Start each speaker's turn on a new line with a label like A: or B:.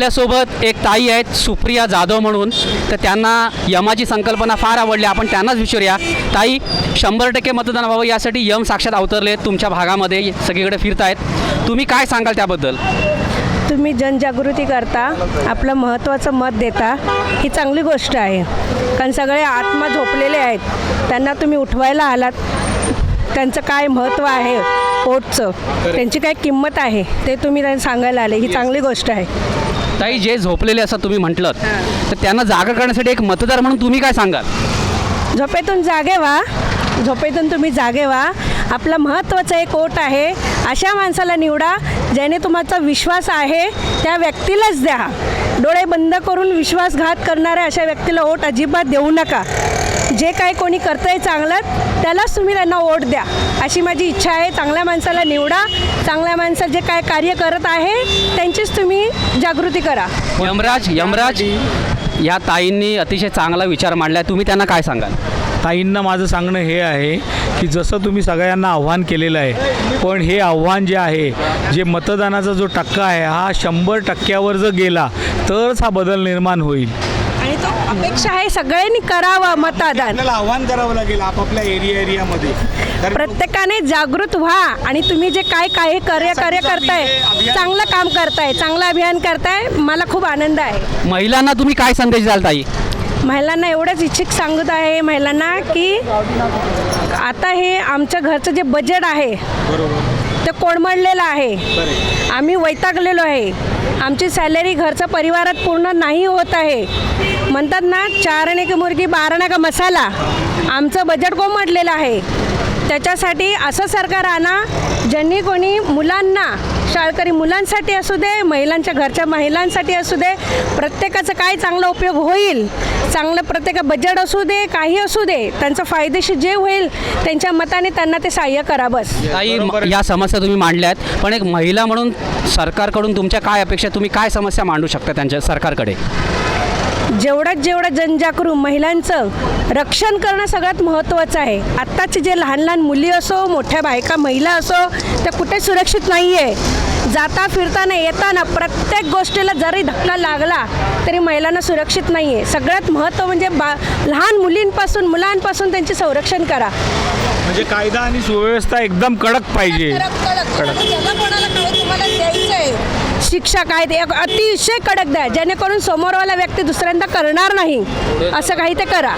A: आपल्यासोबत एक ताई आहेत सुप्रिया जाधव म्हणून. तर त्यांना यमाची संकल्पना फार आवडली. आपण त्यांनाच विचारूया. ताई शंभर टक्के मतदान व्हावं. यासाठी यम साक्षात अवतरले तुमच्या भागामध्ये. सगळीकडे फिरतायत. तुम्ही काय सांगाल त्याबद्दल?
B: तुम्ही जनजागृती करता. आपलं महत्त्वाचं मत देता. ही चांगली गोष्ट आहे. कारण सगळे आत्मा झोपलेले आहेत. त्यांना तुम्ही उठवायला आलात. त्यांचं काय महत्त्व आहे? ओटचं त्यांची काय किंमत आहे? ते तुम्ही त्यांना सांगायला आले. ही चांगली गोष्ट आहे.
A: ताई जे झोपलेले असं तुम्ही म्हटलं तर त्यांना जागा करण्यासाठी एक मतदार म्हणून तुम्ही काय सांगाल?
B: झोपेतून जागे व्हा. झोपेतून तुम्ही जागे व्हा. आपलं महत्त्वाचं एक ओट आहे अशा माणसाला निवडा ज्याने तुमचा विश्वास आहे त्या व्यक्तीलाच द्या. डोळे बंद करून विश्वासघात करणाऱ्या अशा व्यक्तीला ओट अजिबात देऊ नका. जे काय कोणी करतंय चांगलं त्यालाच तुम्ही त्यांना ओट द्या. अशी माझी इच्छा आहे. चांगल्या माणसाला निवडा. चांगल्या माणसं जे काय कार्य करत आहे त्यांचीच तुम्ही जागृती करा.
A: यमराज यमराज या ताईंनी अतिशय चांगला विचार मांडलाय. तुम्ही त्यांना काय सांगाल?
C: ताईंना माझं सांगणं हे आहे की जसं तुम्ही सगळ्यांना आव्हान केलेलं आहे पण हे आव्हान जे आहे जे मतदानाचा जो टक्का आहे हा शंभर टक्क्यावर जर गेला तरच हा बदल निर्माण होईल.
B: आणि तो अपेक्षा आहे सगळ्यांनी करावं मतदान.
D: आपल्याला आव्हान करावं लागेल आपापल्या एरिया एरियामध्ये. कारण
B: प्रत्येकाने जागृत व्हा आणि तुम्ही जे काय काय कार्य कार्य करताय चांगलं काम करताय चांगलं अभियान करताय मला खूप आनंद आहे.
A: महिलांना तुम्ही काय संदेश द्याल ताई?
B: महिलांना एवढंच इच्छिक सांगत आहे महिलांना की आता हे आमच्या घरचं जे बजेट आहे ते कोडमडलेलं आहे? आम्ही वैतागलेलो आहे. आमची सॅलरी घरचा परिवारात पूर्ण नाही होत आहे. म्हणतात ना चारणे की मुर्गी बारणे का मसाला. आमचं बजेट कोंबडलेलं आहे? त्याच्यासाठी असं सरकार आणा ज्यांनी कोणी मुलांना शाळकरी मुलांसाठी असू दे महिलांच्या घरच्या महिलांसाठी असू दे प्रत्येकाचा काय चांगला उपयोग होईल? चांगलं प्रत्येक बजेट असू दे काही असू दे त्यांचं फायदेशीर जे होईल त्यांच्या मताने त्यांना ते सहाय्य करा बस.
A: ताई म- या समस्या तुम्ही मांडल्यात पण एक महिला म्हणून सरकारकडून तुमच्या काय अपेक्षा तुम्ही काय समस्या मांडू शकता त्यांच्या सरकारकडे?
B: जेवढ्यात जेवढं जनजागृत महिलांचं रक्षण करणं सगळ्यात महत्त्वाचं आहे. आत्ताचे जे लहान लहान मुली असो मोठ्या बायका महिला असो त्या कुठे सुरक्षित नाही आहे जाता फिरताना येताना प्रत्येक गोष्टीला जरी धक्का लागला तरी महिलांना सुरक्षित नाही आहे सगळ्यात महत्त्व म्हणजे बा लहान मुलींपासून मुलांपासून त्यांचे संरक्षण करा.
C: म्हणजे कायदा आणि सुव्यवस्था एकदम कडक पाहिजे.
B: शिक्षा काय ते एक अतिशय कडक द्या जेणेकरून समोरवाला व्यक्ती दुसऱ्यांदा करणार नाही. असं काही ते करा.